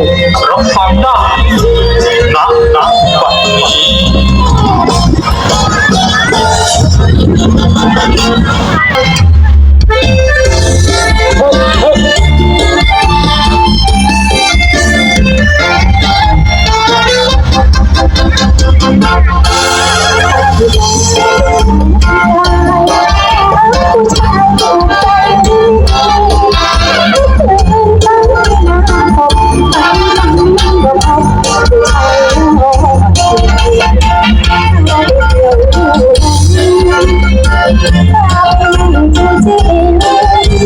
Oh.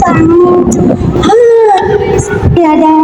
জানি? হ্যাঁ,